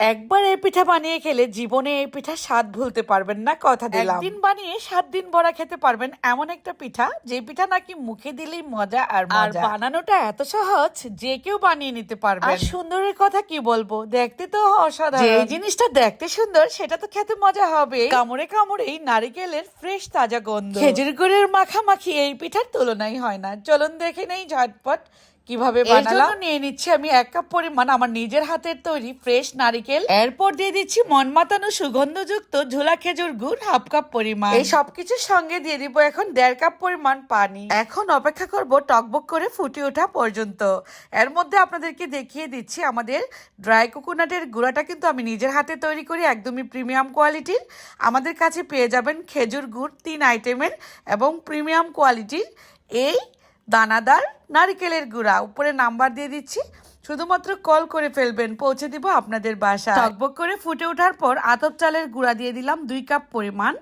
একবার এই পিঠা বানিয়ে খেলে জীবনে এই পিঠা স্বাদ ভুলতে পারবেন না কথা দিলাম। একদিন বানিয়ে সাত দিন বড়া খেতে পারবেন এমন একটা পিঠা যে পিঠা নাকি মুখে দিলেই মজা আর আর বানানোটা এত সহজ যে কেউ বানিয়ে নিতে পারবে আর সুন্দরের কথা কি বলব? দেখতে তো অসাধারণ। যে জিনিসটা দেখতে সুন্দর সেটা তো খেতে মজা হবে। কামড়ে কামড়েই নারিকেলের ফ্রেশ তাজা গন্ধ। খেজুর গুড়ের মাখামাখি এই পিঠার তুলনাই হয় না। চলুন দেখে নেই ঝটপট কীভাবে বানালাম? নিয়ে নিচ্ছি আমি এক কাপ পরিমাণ আমার নিজের হাতের তৈরি ফ্রেশ নারিকেল। এরপর দিয়ে দিচ্ছি মন মাতানো সুগন্ধযুক্ত ঝোলা খেজুর গুড় হাফ কাপ পরিমাণ। এই সবকিছুর সঙ্গে দিয়ে দিব এখন দেড় কাপ পরিমাণ পানি। এখন অপেক্ষা করব টকবক করে ফুটে ওঠা পর্যন্ত। এর মধ্যে আপনাদেরকে দেখিয়ে দিচ্ছি আমাদের ড্রাই কোকোনাটের গুঁড়াটা কিন্তু আমি নিজের হাতে তৈরি করি একদমই প্রিমিয়াম কোয়ালিটির। আমাদের কাছে পেয়ে যাবেন খেজুর গুড় তিন আইটেমের এবং প্রিমিয়াম কোয়ালিটির। এই দানাদার, নারিকেলের গুঁড়া। উপরে নাম্বার দিয়ে দিচ্ছি। শুধুমাত্র কল করে ফেলবেন, পৌঁছে দিব আপনাদের বাসা টকবক করে ফুটে ওঠার পর আতপ চালের গুঁড়া দিয়ে দিলাম দুই কাপ পরিমাণ।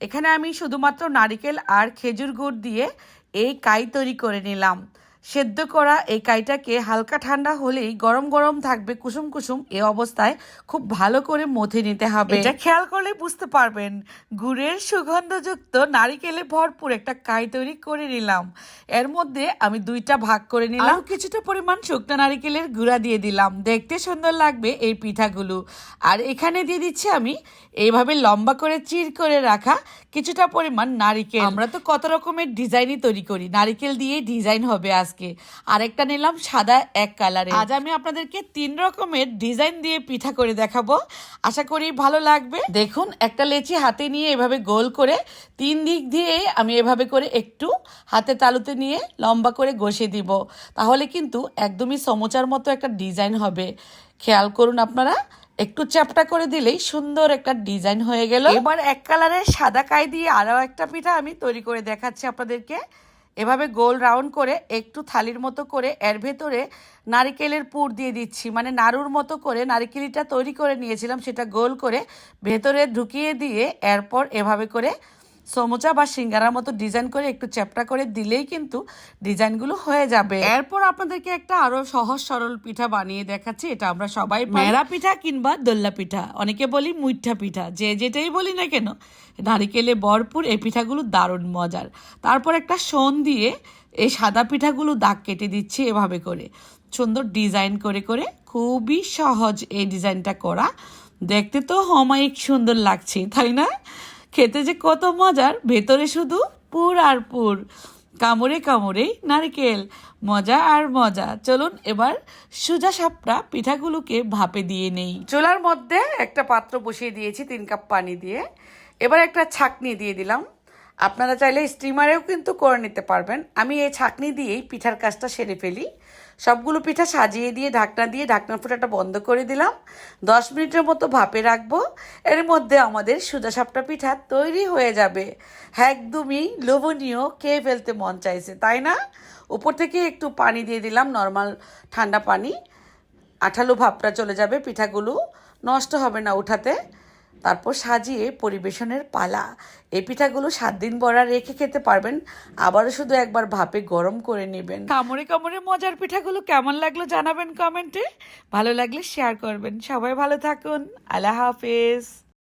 এখানে আমি শুধুমাত্র নারিকেল আর খেজুর গুড় দিয়ে এই কাই তৈরি করে নিলাম। সেদ্ধ করা এই কাইটাকে হালকা ঠান্ডা হলেই গরম গরম থাকবে কুসুম কুসুম। এ অবস্থায় খুব ভালো করে মথে নিতে হবে। এটা খেয়াল করলে বুঝতে পারবেন। গুড়ের সুগন্ধযুক্ত নারিকেলে ভরপুর একটা কাই তৈরি করে নিলাম। এর মধ্যে আমি দুইটা ভাগ করে নিলাম। কিছুটা পরিমাণ শুকনো নারিকেলের গুঁড়া দিয়ে দিলাম। দেখতে সুন্দর লাগবে এই পিঠাগুলো। আর এখানে দিয়ে দিচ্ছি আমি এইভাবে লম্বা করে চির করে রাখা কিছুটা পরিমাণ নারিকেল। আমরা তো কত রকমের ডিজাইনই তৈরি করি। নারিকেল দিয়ে ডিজাইন হবে আজকে। আরেকটা নিলাম সাদা এক কালারে আজ আমি আপনাদেরকে তিন রকমের ডিজাইন দিয়ে পিঠা করে দেখাবো। আশা করি ভালো লাগবে। দেখুন একটা লেচি হাতে নিয়ে এভাবে গোল করে তিন দিক দিয়ে আমি এভাবে করে একটু হাতে তালুতে নিয়ে লম্বা করে ঘষে দিব। তাহলে কিন্তু একদমই সমোচার মতো একটা ডিজাইন হবে। খেয়াল করুন আপনারা একটু চ্যাপটা করে দিলেই সুন্দর একটা ডিজাইন হয়ে গেল। এবার এক কালারের সাদা কাই দিয়ে আরও একটা পিঠা আমি তৈরি করে দেখাচ্ছি আপনাদেরকে। এভাবে গোল রাউন্ড করে একটু থালির মতো করে এর ভেতরে নারিকেলের পুর দিয়ে দিচ্ছি। মানে নাড়ুর মতো করে নারিকেলিটা তৈরি করে নিয়েছিলাম, সেটা গোল করে ভেতরে ঢুকিয়ে দিয়ে এরপর এভাবে করে সমুচা বা সিঙ্গারার মতো ডিজাইন করে একটু চ্যাপটা করে দিলেই কিন্তু ডিজাইনগুলো হয়ে যাবে। এরপর আপনাদেরকে একটা আরও সহজ সরল পিঠা বানিয়ে দেখাচ্ছি এটা আমরা সবাই মেরা পিঠা কিংবা দোল্লা পিঠা অনেকে বলি মুইঠা পিঠা যে যেটাই বলি না কেন নারিকেলে ভরপুর এই পিঠাগুলো দারুণ মজার। তারপর একটা সোন দিয়ে এই সাদা পিঠাগুলো দাগ কেটে দিচ্ছি এভাবে করে। সুন্দর ডিজাইন করে করে খুবই সহজ এই ডিজাইনটা করা। দেখতে তো হমায়িক সুন্দর লাগছে তাই না? খেতে যে কত মজার, ভেতরে শুধু পুর আর পুর। কামড়ে কামড়েই নারকেল, মজা আর মজা। চলুন এবার সুজা সাপটা পিঠাগুলোকে ভাপে দিয়ে নেই। চুলার মধ্যে একটা পাত্র বসিয়ে দিয়েছি, তিন কাপ পানি দিয়ে। এবার একটা ছাকনি দিয়ে দিলাম। আপনারা চাইলে স্টিমারেও কিন্তু করে নিতে পারবেন। আমি এই ছাকনি দিয়েই পিঠার কাজটা সেরে ফেলি। সবগুলো পিঠা সাজিয়ে দিয়ে, ঢাকনা দিয়ে ঢাকনা ফুটাটা বন্ধ করে দিলাম। দশ মিনিটের মতো ভাপে রাখব। এর মধ্যে আমাদের সুজা সাপটা পিঠা তৈরি হয়ে যাবে। একদমই লোভনীয়, খেয়ে ফেলতে মন চাইছে, তাই না? উপর থেকে একটু পানি দিয়ে দিলাম, নর্মাল ঠান্ডা পানি। আঠালো ভাবটা চলে যাবে পিঠাগুলো। নষ্ট হবে না উঠাতে। তারপর সাজিয়ে পরিবেশনের পালা। এই পিঠাগুলো সাত দিন বড়া রেখে খেতে পারবেন, আবারও শুধু একবার ভাপে গরম করে নেবেন। কামড়ে কামড়ে মজার পিঠাগুলো কেমন লাগল জানাবেন কমেন্টে। ভালো লাগলে শেয়ার করবেন। সবাই ভালো থাকুন। আল্লাহ হাফেজ।